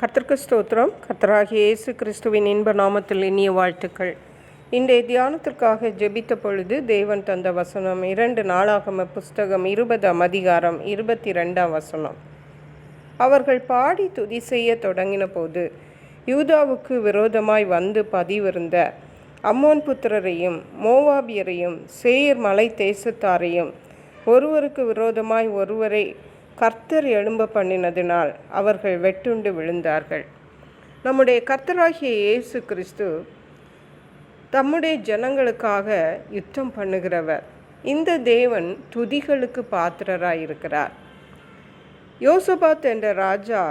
கர்த்தர்க்கு ஸ்தோத்திரம். கர்த்தராகிய இயேசு கிறிஸ்துவின் இன்ப நாமத்தில் இனிய வாழ்த்துக்கள். இன்றைய தியானத்திற்காக ஜெபித்த பொழுது தேவன் தந்த வசனம் இரண்டு நாளாகம புஸ்தகம் இருபதாம் அதிகாரம் இருபத்தி ரெண்டாம் வசனம். அவர்கள் பாடி துதி செய்ய தொடங்கின போது யூதாவுக்கு விரோதமாய் வந்து பதிவிருந்த அம்மோன் புத்திரரையும் மோவாபியரையும் சேயர் மலை தேசத்தாரையும் ஒருவருக்கு விரோதமாய் ஒருவரை கர்த்தர் எழும்ப பண்ணினதினால் அவர்கள் வெட்டுண்டு விழுந்தார்கள். நம்முடைய கர்த்தராகிய இயேசு கிறிஸ்து தம்முடைய ஜனங்களுக்காக யுத்தம் பண்ணுகிறவர். இந்த தேவன் துதிகளுக்கு பாத்திரராய் இருக்கிறார். யோசபாத் என்ற ராஜா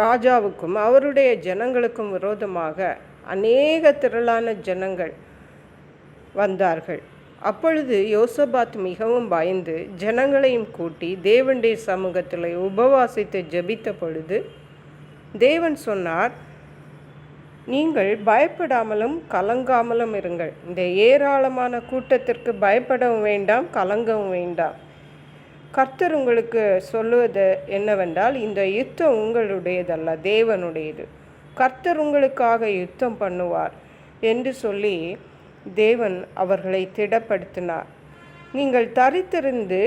ராஜாவுக்கும் அவருடைய ஜனங்களுக்கும் விரோதமாக அநேக திரளான ஜனங்கள் வந்தார்கள். அப்பொழுது யோசபாத் மிகவும் பயந்து ஜனங்களையும் கூட்டி தேவனுடைய சமூகத்தில் உபவாசித்து ஜெபித்த பொழுது தேவன் சொன்னார் நீங்கள் பயப்படாமலும் கலங்காமலும் இருங்கள். இந்த ஏராளமான கூட்டத்திற்கு பயப்படவும் வேண்டாம் கலங்கவும் வேண்டாம். கர்த்தர் உங்களுக்கு சொல்லுவது என்னவென்றால் இந்த யுத்தம் உங்களுடையதல்ல தேவனுடையது. கர்த்தர் உங்களுக்காக யுத்தம் பண்ணுவார் என்று சொல்லி தேவன் அவர்களை திடப்படுத்தினார். நீங்கள் தரித்திருந்து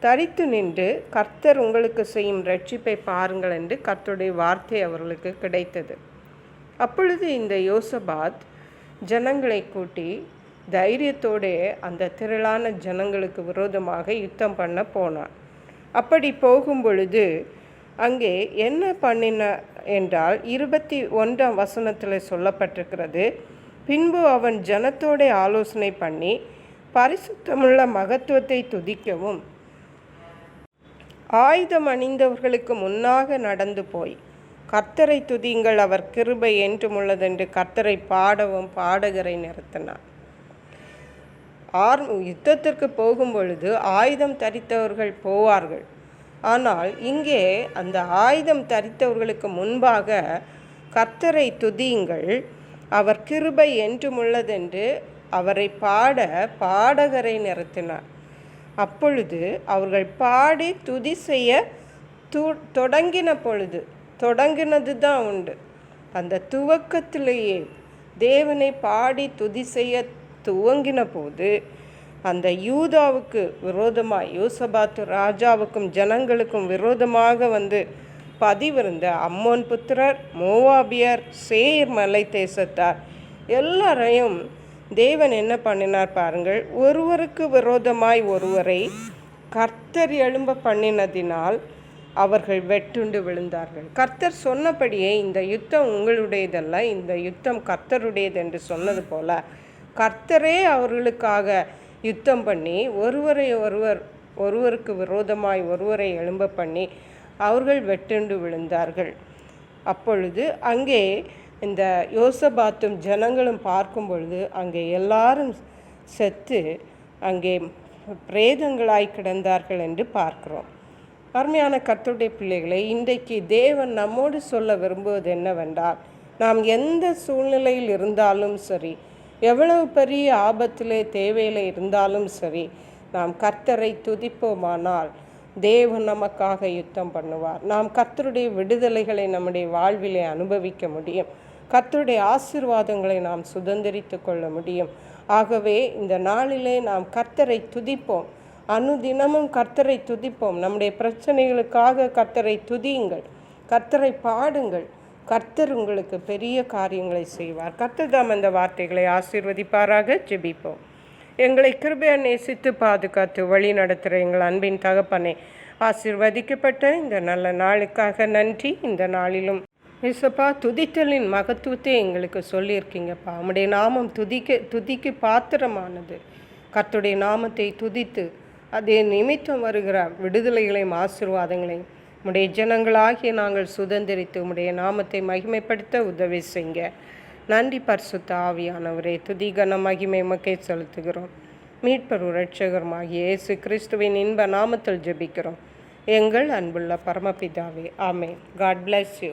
தரித்து நின்று கர்த்தர் உங்களுக்கு செய்யும் ரட்சிப்பை பாருங்கள் என்று கர்த்தருடைய வார்த்தை அவர்களுக்கு கிடைத்தது. அப்பொழுது இந்த யோசபாத் ஜனங்களை கூட்டி தைரியத்தோடே அந்த திரளான ஜனங்களுக்கு விரோதமாக யுத்தம் பண்ண போனான் அப்படி போகும் பொழுது அங்கே என்ன பண்ணின என்றால் இருபத்தி ஒன்றாம் வசனத்தில் சொல்லப்பட்டிருக்கிறது பின்பு அவன் ஜனத்தோட ஆலோசனை பண்ணி பரிசுத்தமுள்ள மகத்துவத்தை துதிக்கவும். ஆயுதம் அணிந்தவர்களுக்கு முன்னாக நடந்து போய் கர்த்தரை துதிங்கள் அவர் கிருபை என்றும் உள்ளதென்று கர்த்தரை பாடவும் பாடகரை நிறுத்தினார். ஆர் யுத்தத்திற்கு போகும் பொழுது ஆயுதம் தரித்தவர்கள் போவார்கள். ஆனால் இங்கே அந்த ஆயுதம் தரித்தவர்களுக்கு முன்பாக கர்த்தரை துதியுங்கள் அவர் கிருபை என்றும் உள்ளதென்று அவரை பாட பாடகரை நிறுத்தினார். அப்பொழுது அவர்கள் பாடி துதி செய்ய து தொடங்கின பொழுது தொடங்கினது தான் உண்டு. அந்த துவக்கத்திலேயே தேவனை பாடி துதி செய்ய துவங்கின போது அந்த யூதாவுக்கு விரோதமாக யோசபாத்து ராஜாவுக்கும் ஜனங்களுக்கும் விரோதமாக வந்து பதிவிருந்த அம்மோன் புத்திரர் மோவாபியர் சேர் மலை தேசத்தார் எல்லாரையும் தேவன் என்ன பண்ணினார் பாருங்கள் ஒருவருக்கு விரோதமாய் ஒருவரை கர்த்தர் எழும்ப பண்ணினதினால் அவர்கள் வெட்டுண்டு விழுந்தார்கள். கர்த்தர் சொன்னபடியே இந்த யுத்தம் உங்களுடையதல்ல இந்த யுத்தம் கர்த்தருடையது என்று சொன்னது போல கர்த்தரே அவர்களுக்காக யுத்தம் பண்ணி ஒருவரை ஒருவர் ஒருவருக்கு விரோதமாய் ஒருவரை எழும்ப பண்ணி அவர்கள் வெட்டுண்டு விழுந்தார்கள். அப்பொழுது அங்கே இந்த யோசபாத்தும் ஜனங்களும் பார்க்கும் பொழுது அங்கே எல்லாரும் செத்து அங்கே பிரேதங்களாய் கிடந்தார்கள் என்று பார்க்கிறோம். அருமையான கத்துடைய பிள்ளைகளை இன்றைக்கு தேவன் நம்மோடு சொல்ல விரும்புவது என்னவென்றால் நாம் எந்த சூழ்நிலையில் இருந்தாலும் சரி எவ்வளவு பெரிய ஆபத்திலே தேவையில் இருந்தாலும் சரி நாம் கர்த்தரை துதிப்போமானால் தேவன் நமக்காக யுத்தம் பண்ணுவார். நாம் கர்த்தருடைய விடுதலைகளை நம்முடைய வாழ்விலே அனுபவிக்க முடியும். கர்த்தருடைய ஆசிர்வாதங்களை நாம் சுதந்திரித்து கொள்ள முடியும். ஆகவே இந்த நாளிலே நாம் கர்த்தரை துதிப்போம். அனுதினமும் கர்த்தரை துதிப்போம். நம்முடைய பிரச்சனைகளுக்காக கர்த்தரை துதியுங்கள். கர்த்தரை பாடுங்கள். கர்த்தர் உங்களுக்கு பெரிய காரியங்களை செய்வார். கர்த்தர் தாம் அந்த வார்த்தைகளை ஆசீர்வதிப்பாராக. ஜெபிப்போம். எங்களை கிருபையா நேசித்து பாதுகாத்து வழி நடத்துகிற எங்கள் அன்பின் தகப்பனே ஆசிர்வதிக்கப்பட்ட இந்த நல்ல நாளுக்காக நன்றி. இந்த நாளிலும் இசப்பா துதித்தலின் மகத்துவத்தை எங்களுக்கு சொல்லியிருக்கீங்கப்பா. உம்முடைய நாமம் துதிக்க துதிக்கு பாத்திரமானது. கர்த்துடைய நாமத்தை துதித்து அதே நிமித்தம் வருகிற விடுதலைகளையும் ஆசிர்வாதங்களையும் உடைய ஜனங்களாகிய நாங்கள் சுதந்திரித்து உம்முடைய நாமத்தை மகிமைப்படுத்த உதவி செய்ங்க நன்றி பரிசுத்த ஆவியானவரே. துதிகன மகிமை மக்கே செலுத்துகிறோம். மீட்பர் உரட்சகருமாகிய இயேசு கிறிஸ்துவின் இன்ப நாமத்தில் ஜெபிக்கிறோம். எங்கள் அன்புள்ள பரமபிதாவே ஆமே காட் பிளஸ் யூ